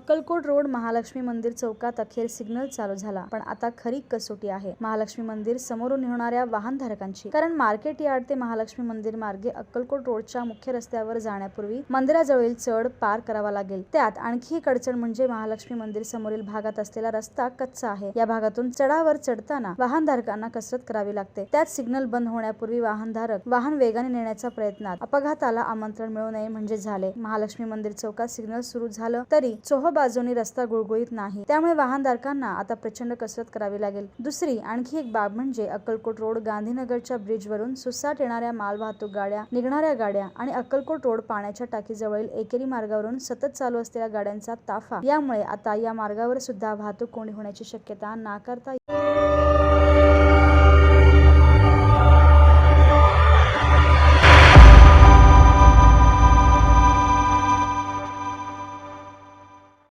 Akkalkot road Mahalakshmi मंदिर चौकात अखेर सिग्नल चालू झाला. पण आता खरी कसोटी आहे. महालक्ष्मी मंदिर समोरून होणाऱ्या वाहनधारकांची. कारण मार्केट यार्ड ते महालक्ष्मी मंदिर मार्गे अक्कलकोट रोडच्या मुख्य रस्त्यावर जाण्यापूर्वी मंदिराजवळील चढ पार करावा लागेल. त्यात आणखी एक अडचण म्हणजे महालक्ष्मी मंदिर समोरील भागात असलेला रस्ता कच्चा आहे. या भागातून चढावर चढताना वाहनधारकांना कसरत करावी लागते. त्यात सिग्नल बंद होण्यापूर्वी वाहनधारक वाहन वेगाने नेण्याचा प्रयत्नात अपघाताला आमंत्रण मिळू नये म्हणजे झाले. महालक्ष्मी मंदिर चौकात सिग्नल सुरू झालं तरी चोह बाजूनी रस्ता गुळगुळीत नाही. त्यामुळे वाहनधारकांना आता प्रचंड कसरत करावी लागेल. दुसरी आणखी एक बाब म्हणजे अक्कलकोट रोड गांधीनगरच्या ब्रिजवरून सुसाट येणाऱ्या मालवाहतूक गाड्या निघणाऱ्या गाड्या आणि अक्कलकोट रोड पाण्याच्या टाकीजवळील एकेरी मार्गावरून सतत चालू असलेल्या गाड्यांचा ताफा. यामुळे आता या मार्गावर सुद्धा वाहतूक कोंडी होण्याची शक्यता नाकारता